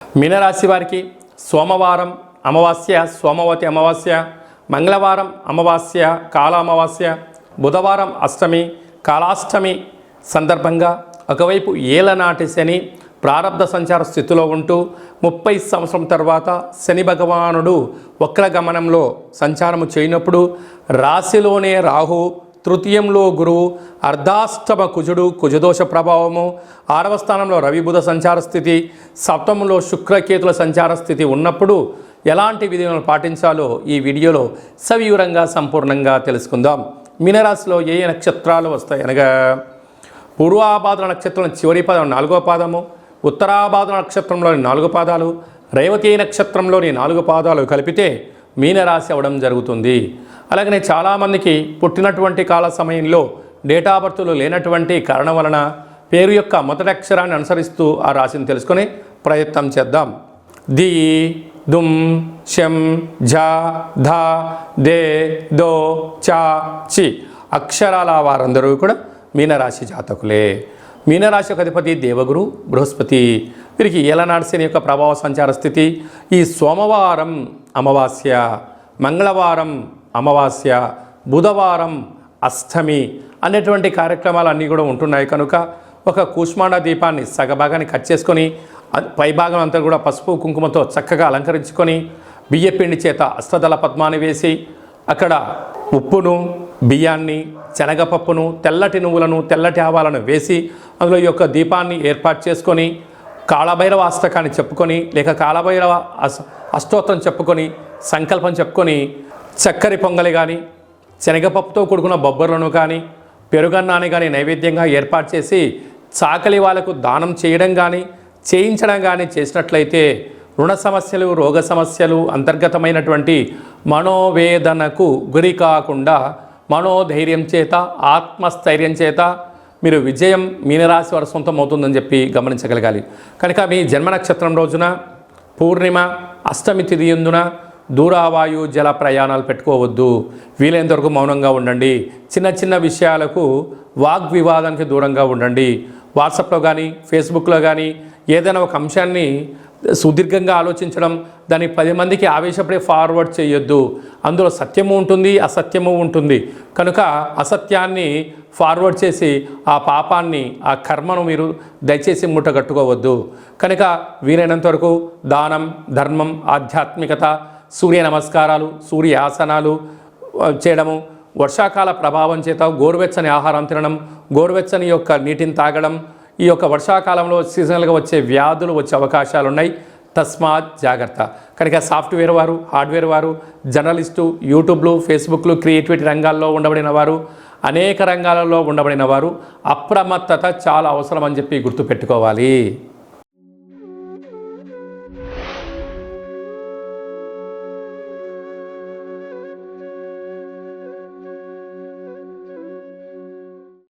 మీనరాశి వారికి సోమవారం అమావాస్య సోమవతి అమావాస్య మంగళవారం అమావాస్య కాల అమావాస్య బుధవారం అష్టమి కాలాష్టమి సందర్భంగా ఒకవైపు ఏలనాటి శని ప్రారంధ సంచార స్థితిలో ఉంటూ ముప్పై సంవత్సరం తర్వాత శని భగవానుడు వక్రగమనంలో సంచారము చేయనప్పుడు రాశిలోనే రాహు తృతీయంలో గురువు అర్ధాష్టమ కుజుడు కుజదోష ప్రభావము ఆరవ స్థానంలో రవిబుధ సంచార స్థితి సప్తమంలో శుక్రకేతుల సంచార స్థితి ఉన్నప్పుడు ఎలాంటి విధులను పాటించాలో ఈ వీడియోలో సవివరంగా సంపూర్ణంగా తెలుసుకుందాం. మీనరాశిలో ఏ ఏ నక్షత్రాలు వస్తాయి? అనగా నక్షత్రంలో నక్షత్రం చివరి పాదం నాలుగో పాదము ఉత్తరాభాద్ర నక్షత్రంలోని నాలుగు పాదాలు రేవతి నక్షత్రంలోని నాలుగు పాదాలు కలిపితే మీనరాశి అవ్వడం జరుగుతుంది. అలాగనే చాలామందికి పుట్టినటువంటి కాల సమయంలో డేటా బర్త్లు లేనటువంటి కారణం వలన పేరు యొక్క మొదటి అక్షరాన్ని అనుసరిస్తూ ఆ రాశిని తెలుసుకొని ప్రయత్నం చేద్దాం. ది దుమ్ శం ఝ ధ దే దో చా చి అక్షరాల వారందరూ కూడా మీనరాశి జాతకులే. మీనరాశి యొక్క అధిపతి దేవగురు బృహస్పతి వీరికి ఏలనాడు శని యొక్క ప్రభావ సంచార స్థితి. ఈ సోమవారం అమావాస్య మంగళవారం అమావాస్య బుధవారం అష్టమి అనేటువంటి కార్యక్రమాలు అన్నీ కూడా ఉంటున్నాయి కనుక ఒక కూష్మాండ దీపాన్ని సగభాగాన్ని కట్ చేసుకొని పైభాగం అంతా కూడా పసుపు కుంకుమతో చక్కగా అలంకరించుకొని బియ్యపిండి చేత అష్టదళ పద్మాన్ని వేసి అక్కడ ఉప్పును బియ్యాన్ని శనగపప్పును తెల్లటి నువ్వులను తెల్లటి ఆవాలను వేసి అందులో యొక్క దీపాన్ని ఏర్పాటు చేసుకొని కాళభైరవ అష్టకాన్ని చెప్పుకొని లేక కాళభైరవ అస్ అష్టోత్తరం చెప్పుకొని సంకల్పం చెప్పుకొని చక్కెర పొంగలి కానీ శనగపప్పుతో కూడుకున్న బొబ్బర్లను కానీ పెరుగన్నాన్ని కానీ నైవేద్యంగా ఏర్పాటు చేసి చాకలి వాళ్ళకు దానం చేయడం కానీ చేయించడం కానీ చేసినట్లయితే రుణ సమస్యలు రోగ సమస్యలు అంతర్గతమైనటువంటి మనోవేదనకు గురి కాకుండా మనోధైర్యం చేత ఆత్మస్థైర్యం చేత మీరు విజయం మీనరాశి వారి సొంతం అవుతుందని చెప్పి గమనించగలగాలి. కనుక మీ జన్మ నక్షత్రం రోజున పూర్ణిమ అష్టమి తిదియందున ఎందున దూరావాయు జల ప్రయాణాలు పెట్టుకోవద్దు. వీలైనంత వరకు మౌనంగా ఉండండి. చిన్న చిన్న విషయాలకు వాగ్వివాదానికి దూరంగా ఉండండి. వాట్సాప్లో కానీ ఫేస్బుక్లో కానీ ఏదైనా ఒక అంశాన్ని సుదీర్ఘంగా ఆలోచించడం దాన్ని పది మందికి ఆవేశపడే ఫార్వర్డ్ చేయొద్దు. అందులో సత్యము ఉంటుంది అసత్యము ఉంటుంది. కనుక అసత్యాన్ని ఫార్వర్డ్ చేసి ఆ పాపాన్ని ఆ కర్మను మీరు దయచేసి ముట్టగట్టుకోవద్దు కనుక వీలైనంత వరకు దానం ధర్మం ఆధ్యాత్మికత సూర్య నమస్కారాలు సూర్య ఆసనాలు చేయడము వర్షాకాల ప్రభావం చేత గోరువెచ్చని ఆహారం తినడం గోరువెచ్చని యొక్క నీటిని తాగడం ఈ యొక్క వర్షాకాలంలో సీజనల్గా వచ్చే వ్యాధులు వచ్చే అవకాశాలు ఉన్నాయి తస్మాత్ జాగ్రత్త. కనుక సాఫ్ట్వేర్ వారు హార్డ్వేర్ వారు జర్నలిస్టు యూట్యూబ్లు ఫేస్బుక్లు క్రియేటివిటీ రంగాల్లో ఉండబడిన వారు అనేక రంగాలలో ఉండబడిన వారు అప్రమత్తత చాలా అవసరం అని చెప్పి గుర్తుపెట్టుకోవాలి.